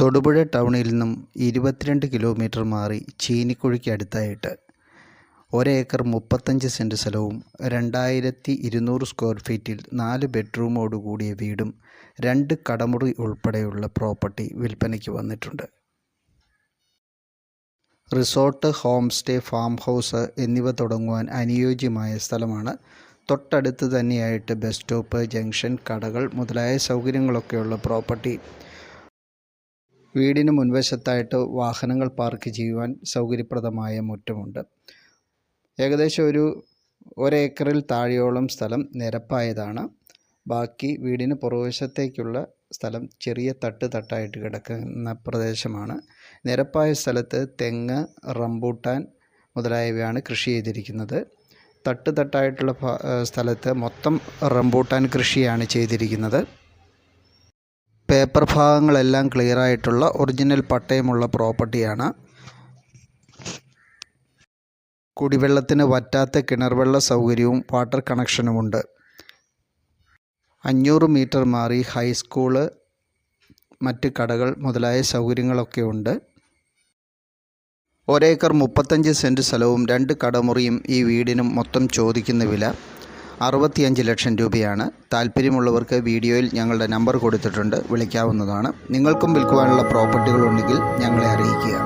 തൊടുപുഴ ടൗണിൽ നിന്നും ഇരുപത്തിരണ്ട് കിലോമീറ്റർ മാറി ചീനിക്കുഴിക്ക് അടുത്തായിട്ട്. ഒരേക്കർ മുപ്പത്തഞ്ച് സെന്റ് സ്ഥലവും രണ്ടായിരത്തി ഇരുന്നൂറ് സ്ക്വയർ ഫീറ്റിൽ നാല് ബെഡ്റൂമോട് കൂടിയ വീടും രണ്ട് കടമുറി ഉൾപ്പെടെയുള്ള പ്രോപ്പർട്ടി വിൽപ്പനയ്ക്ക് വന്നിട്ടുണ്ട്. Resort home stay farm house എന്നിവ തുടങ്ങുവാൻ അനുയോജ്യമായ സ്ഥലമാണ്. തൊട്ടടുത്ത് തന്നെയായിട്ട് ബസ് സ്റ്റോപ്പ് ജംഗ്ഷൻ കടകൾ മുതലായ സൗകര്യങ്ങളൊക്കെയുള്ള പ്രോപ്പർട്ടി. വീടിന് മുൻവശത്തായിട്ട് വാഹനങ്ങൾ പാർക്ക് ചെയ്യുവാൻ സൗകര്യപ്രദമായ മുറ്റമുണ്ട്. ഏകദേശം ഒരു ഒരേക്കറിൽ താഴെയോളം സ്ഥലം നിരപ്പായതാണ്. ബാക്കി വീടിന് പുറവശത്തേക്കുള്ള സ്ഥലം ചെറിയ തട്ട് തട്ടായിട്ട് കിടക്കുന്ന പ്രദേശമാണ്. നിരപ്പായ സ്ഥലത്ത് തെങ്ങ് റംബൂട്ടാൻ മുതലായവയാണ് കൃഷി ചെയ്തിരിക്കുന്നത്. തട്ട് തട്ടായിട്ടുള്ള സ്ഥലത്ത് മൊത്തം റംബൂട്ടാൻ കൃഷിയാണ് ചെയ്തിരിക്കുന്നത്. പേപ്പർ ഭാഗങ്ങളെല്ലാം ക്ലിയർ ആയിട്ടുള്ള ഒറിജിനൽ പട്ടയമുള്ള പ്രോപ്പർട്ടിയാണ്. കുടിവെള്ളത്തിന് വറ്റാത്ത കിണർവെള്ള സൗകര്യവും വാട്ടർ കണക്ഷനുമുണ്ട്. അഞ്ഞൂറ് മീറ്റർ മാറി ഹൈസ്കൂൾ മറ്റ് കടകൾ മുതലായ സൗകര്യങ്ങളൊക്കെ ഉണ്ട്. ഒരേക്കർ മുപ്പത്തഞ്ച് സെന്റ് സ്ഥലവും രണ്ട് കടമുറിയും ഈ വീടിനും മൊത്തം ചോദിക്കുന്ന വില. അറുപത്തിയഞ്ച് ലക്ഷം രൂപയാണ്. താല്പര്യമുള്ളവർക്ക് വീഡിയോയിൽ ഞങ്ങളുടെ നമ്പർ കൊടുത്തിട്ടുണ്ട്. വിളിക്കാവുന്നതാണ്. നിങ്ങൾക്കും വിൽക്കുവാനുള്ള പ്രോപ്പർട്ടികളുണ്ടെങ്കിൽ ഞങ്ങളെ അറിയിക്കുക.